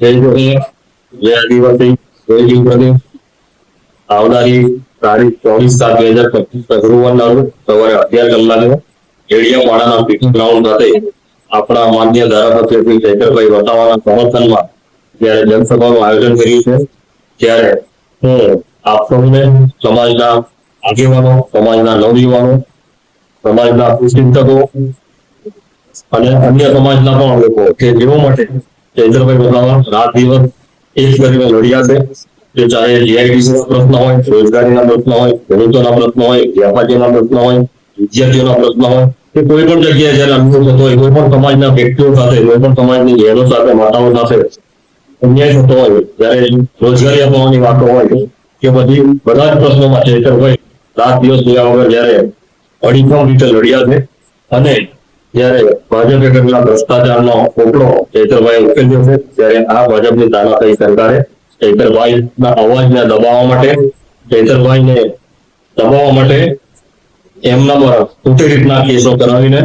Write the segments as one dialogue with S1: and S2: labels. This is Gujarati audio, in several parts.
S1: જય જય આદિવાસી. જય જીવ આવનારી તારીખ ચોવીસ સાત બે હજાર પચીસ ગુરુવારના રોજ સવારે અગિયાર કલાકે કેડિયાપાડાના પીટી ગ્રાઉન્ડ ખાતે આપણા માન્ય ધારાસભ્ય શ્રી શેખરભાઈ વસાવાના સમર્થનમાં જયારે જનસભાનું આયોજન કર્યું છે, ત્યારે હું આપ સૌને સમાજના આગેવાનો, સમાજના નવયુવાનો, સમાજના સુચિંતકો અને અન્ય સમાજના પણ લોકો કે જેઓ માટે ચૈતરભાઈ વસાવા રાત દિવસ એક કરીને લડ્યા છે કે ચાહે જીઆઈડીસી ના પ્રશ્ન હોય રોજગારીના પ્રશ્ન હોય ખેડૂતોના પ્રશ્ન હોય વ્યાપારીઓના પ્રશ્ન હોય વિદ્યાર્થીઓના પ્રશ્ન હોય કે કોઈ પણ જગ્યાએ જયારે અન્યાય થતો હોય કોઈ પણ સમાજના વ્યક્તિઓ સાથે કોઈ પણ સમાજની બહેનો સાથે માતાઓ સાથે અન્યાય થતો હોય જ્યારે રોજગારી આપવાની વાતો હોય કે બધી બધા જ પ્રશ્નોમાં ચૈતરભાઈ રાત દિવસ જોયા વગર જ્યારે અડીખમ રીતે લડ્યા છે અને જ્યારે ભાજપે કરેલા ભ્રષ્ટાચારનો પોપડો ચૈતરભાઈ ઉકેલ્યો છે ત્યારે આ ભાજપની તાનાશાહી સરકારે ચૈતરભાઈના અવાજને દબાવવા માટે, ચૈતરભાઈને દબાવવા માટે એમના પર ખોટી રીતના કેસો કરાવીને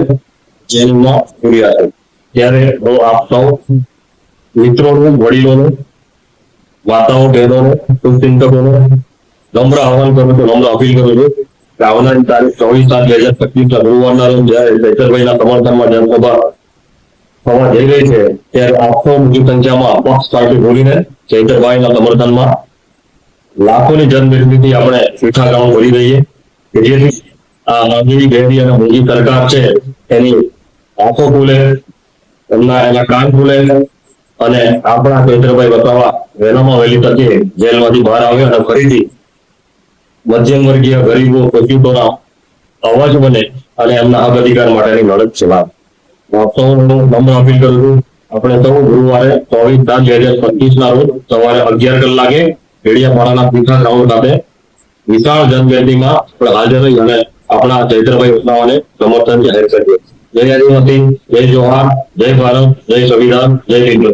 S1: જેલમાં પૂર્યા છે. ત્યારે હું આપ સૌ મિત્રોનું, વડીલોનું માતાઓ બહેનોનું શુભચિંતકોનું નમ્ર આહવાન કરું છું, નમ્ર અપીલ કરું છું કે તારીખ ચોવીસ સાત બે હજાર પચીસ ના ગુરુવારના રોજ જ્યારે ચૈતરભાઈના સમર્થનમાં જનસભા થવા જઈ રહી છે, ત્યારે આખો મોટી સંખ્યામાં અપક્ષ પાર્ટી ભૂલીને ચૈતરભાઈના સમર્થનમાં લાખોની જનમેદનીથી આપણે મીઠા કામ કરી રહીએ. કે જેથી આ માંગણી ગેરી અને મોદી સરકાર છે, એની આંખો ખુલે, એમના એના કાન ખુલે અને આપણા ચૈત્રભાઈ બતાવવા વહેલામાં વહેલી તકે જેલમાંથી બહાર આવ્યો અને ફરીથી મધ્યમ વર્ગીય ગરીબો શોષિતોના અવાજ બને અને એમના હક અધિકાર માટેની લડત સૌનું નમ્ર અપીલ કરું છું. આપણે સૌ ગુરુવારે ચોવીસ સાત બે હજાર પચીસ ના રોજ સવારે અગિયાર કલાકે ભેડિયાપાડાના પીઠા ગ્રાઉન્ડ ખાતે વિશાળ જનગેદીમાં આપણે હાજર રહી અને આપણા ચૈત્રભાઈ વસાવાને સમર્થન જાહેર કરીએ. જય આદિવાસી, જય જોહાર જય ભારત, જય સંવિધાન, જય હિન્દ.